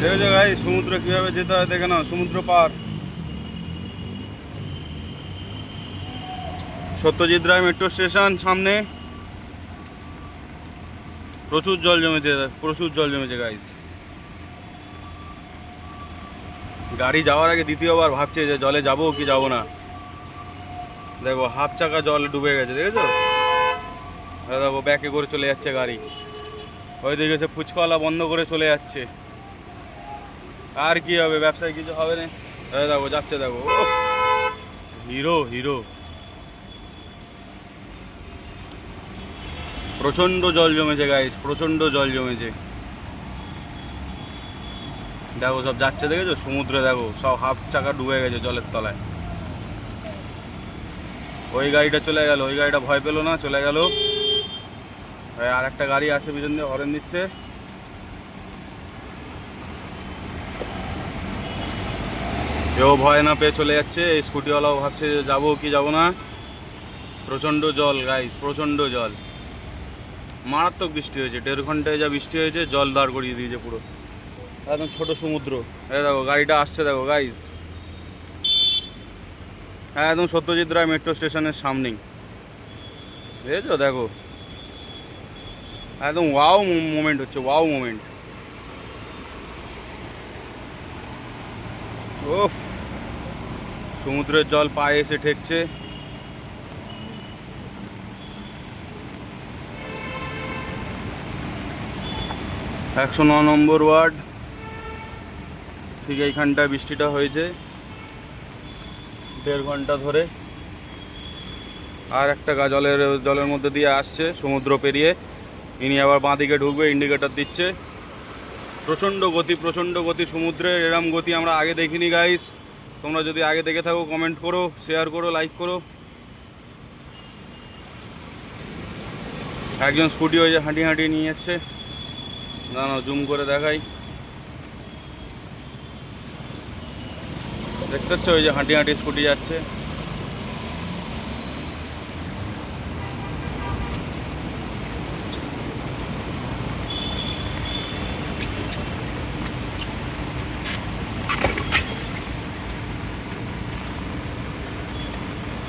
দেখেছ ভাই, সমুদ্র কীভাবে যেতে হয় দেখে নাও, সমুদ্র পার। সত্যজিৎ রায় মেট্রো স্টেশন সামনে। প্রচুর জল জমেছে, প্রচুর জল জমেছে গাইস গাড়ি যাওয়ার আগে দ্বিতীয়বার ভাবছে যে জলে যাব কি যাব না। দেখো, হাফ চাকা জল ডুবে গেছে, দেখেছ? দেখো ব্যাকে করে চলে যাচ্ছে গাড়ি। ওইদিকে সে ফুচকাওয়ালা বন্ধ করে চলে যাচ্ছে। আর কি হবে, ব্যবসায় কিছু হবে না। দেখো, যাচ্ছে, দেখো। Hero hero. প্রচণ্ড জল জমেছে গাইস প্রচণ্ড জল জমেছে। দেখো, সব যাচ্ছে, দেখেছ? সমুদ্রে, দেখো, সব হাফ চাকা ডুবে গেছে জলের তলায়। ওই গাড়িটা চলে গেল, ওই গাড়িটা ভয় পেল না, চলে গেল। আর একটা গাড়ি আসে, পিছন দিয়ে হরেন দিচ্ছে। কেউ ভয় না পেয়ে চলে যাচ্ছে, এই স্কুটিওয়ালাও ভাবছে যাব কি যাব না। প্রচণ্ড জল গাইস প্রচণ্ড জল। মারাত্মক বৃষ্টি হয়েছে, দেড় ঘন্টায় যা বৃষ্টি হয়েছে, জল দাঁড় করিয়ে দিয়েছে পুরো। একদম ছোট সমুদ্র। হ্যাঁ দেখো, গাড়িটা আসছে দেখো গাইস হ্যাঁ একদম সত্যজিৎ রায় মেট্রো স্টেশনের সামনেই। বুঝেছ? দেখো। একদম ওয়াও মোমেন্ট হচ্ছে ওয়াও মোমেন্ট ওফ সমুদ্রের জল পায়ে এসে ঠেকছে। একশো ন নম্বর ওয়ার্ড। ঠিক এইখানটায় বৃষ্টিটা হয়েছে। দেড় ঘণ্টা ধরে। আর একটা গা জলের জলের মধ্যে দিয়ে আসছে সমুদ্র পেরিয়ে। ইনি আবার বাঁদিকে ঢুকবে ইন্ডিকেটার দিচ্ছে। প্রচণ্ড গতি প্রচণ্ড গতি সমুদ্রের, এরম গতি আমরা আগে দেখিনি গাইস তোমরা যদি আগে দেখে থাকো কমেন্ট করো শেয়ার করো লাইক করো। একজন স্কুটি ওই যে হাঁটি হাঁটি নিয়ে যাচ্ছে। না জুম করে দেখাই। দেখতে পাচ্ছ ওই যে হাঁটি হাঁটি স্কুটি যাচ্ছে।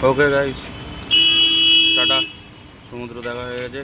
Okay guys tata. সমুদ্র দেখা হয়ে গেছে।